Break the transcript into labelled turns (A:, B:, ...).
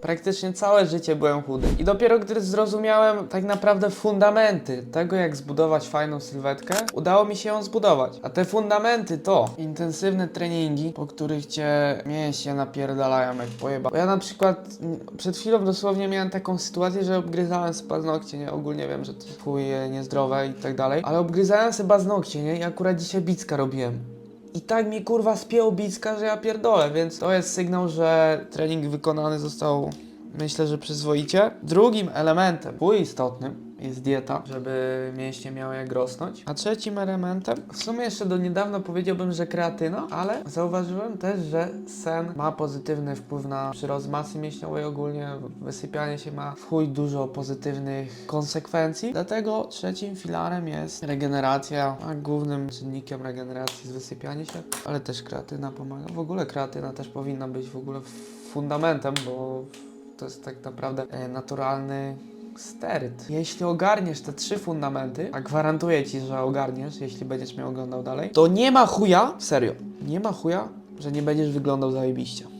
A: Praktycznie całe życie byłem chudy. I dopiero gdy zrozumiałem tak naprawdę fundamenty tego, jak zbudować fajną sylwetkę, udało mi się ją zbudować. A te fundamenty to intensywne treningi, po których cię mięśnie napierdalają jak pojeba. Bo ja na przykład przed chwilą dosłownie miałem taką sytuację, że obgryzałem sobie paznokcie, nie? Ogólnie wiem, że to chuj niezdrowe i tak dalej, ale obgryzałem sobie paznokcie, nie? I akurat dzisiaj bicka robiłem. I tak mi kurwa spiął bicka, że ja pierdolę, więc to jest sygnał, że trening wykonany został myślę, że przyzwoicie. Drugim elementem, chuj istotnym, jest dieta, żeby mięśnie miały jak rosnąć. A trzecim elementem, w sumie jeszcze do niedawna powiedziałbym, że kreatyna, ale zauważyłem też, że sen ma pozytywny wpływ na przyrost masy mięśniowej ogólnie, wysypianie się ma w chuj dużo pozytywnych konsekwencji. Dlatego trzecim filarem jest regeneracja, a głównym czynnikiem regeneracji jest wysypianie się, ale też kreatyna pomaga. W ogóle kreatyna też powinna być w ogóle fundamentem, bo to jest tak naprawdę e, naturalny steryt. Jeśli ogarniesz te trzy fundamenty, a gwarantuję ci, że ogarniesz, jeśli będziesz mnie oglądał dalej, to nie ma chuja, serio, nie ma chuja, że nie będziesz wyglądał zajebiście.